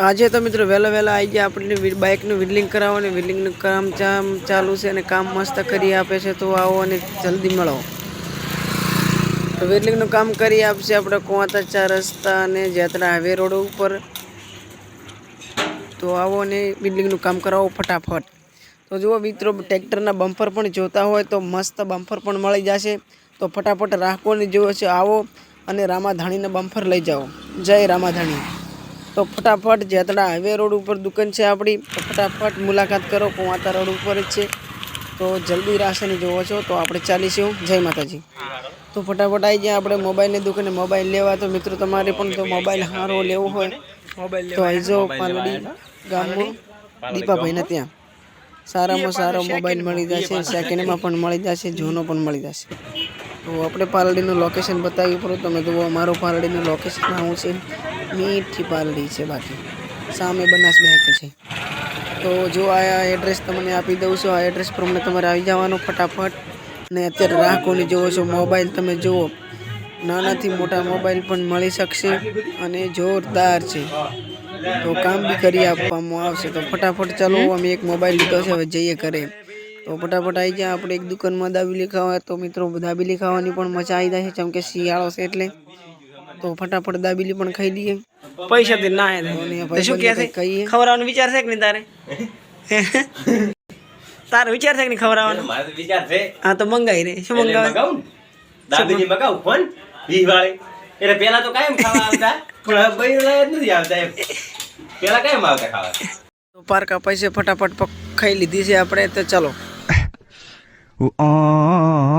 આજે તો મિત્રો વહેલા વહેલા આવી ગયા, આપણને બાઇકનું વિડલિંગ કરાવવાનું વિડલિંગનું કામ ચામ ચાલુ છે અને કામ મસ્ત કરી આપે છે, તો આવો અને જલ્દી મળો. તો વિડલિંગનું કામ કરી આપશે આપણે કુવાતા ચાર રસ્તા અને જેતરા હાઈવે રોડ ઉપર. તો આવો અને બિલ્ડિંગનું કામ કરાવો ફટાફટ. તો જુઓ મિત્રો, ટ્રેક્ટરના બમ્પર પણ જોતા હોય તો મસ્ત બમ્પર પણ મળી જશે. તો ફટાફટ રાખવાની જુઓ છે, આવો અને રામાધાણીના બમ્પર લઈ જાઓ. જય રામાધાણી. તો ફટાફટ જેતડા હાઈવે રોડ ઉપર દુકાન છે આપણી તો ફટાફટ મુલાકાત કરો. કુવાતા રોડ ઉપર જ છે. તો જલ્દી રાશન જોવો છો તો આપણે ચાલીશું. જય માતાજી. તો ફટાફટ આવી જાય આપણે મોબાઈલની દુકાને. મોબાઈલ લેવા તો મિત્રો તમારે પણ જો મોબાઈલ સારો લેવો હોય, તો આવી જાઓ પાલડી ગામમાં દીપાભાઈના ત્યાં. સારામાં સારો મોબાઈલ મળી જશે. સેકન્ડમાં પણ મળી જશે. જૂનો પણ મળી જશે. તો આપણે પાલડીનું લોકેશન બતાવી પડો તમે જુઓ અમારું પાલડીનું લોકેશન આવું છે. મીઠી પાલડી છે બાકી. સામે બનાસ બેંક છે. તો જો આ એડ્રેસ તમને આપી દઉં છું. આ એડ્રેસ પ્રમાણે તમારે આવી જવાનું ફટાફટ. ને અત્યારે રાખોની જોવો છો મોબાઈલ તમે જુઓ. નાનાથી મોટા મોબાઈલ પણ મળી શકશે અને જોરદાર છે. તો કામ બી કરી આપવામાં આવશે. તો ફટાફટ ચાલો અમે એક મોબાઈલ લીધો છે હવે જઈએ ઘરે. તો ફટાફટ આવી જાય આપણે એક દુકાનમાં દાબેલી ખાવા તો મિત્રો દાબેલી ખાવાની પણ મજા આવી જાય છે જેમ કે શિયાળો છે એટલે. તો ફટાફટ દાબેલી પણ ખાઈ લઈએ. પૈસા થી ના તો શું કહે છે? કહીએ. ખવડાવવાનો વિચાર છે કે નહીં તારે? તારો વિચાર છે કે નહીં ખવડાવવાનો? મારે તો વિચાર છે. હા તો મંગાઈ રે. શું મંગાવે? મગાવું. દાબેલી મગાવું ફોન. વીસ એટલે પેલા તો કાયમ ખાવા આવતા પણ હવે બૈરું નથી આવતા એમ. પેલા કાયમ આવતા ખાવા. તો પાર્ક અપાય ફટાફટ ખાઈ લીધી છે આપણે. તો ચાલો Ooh, ah,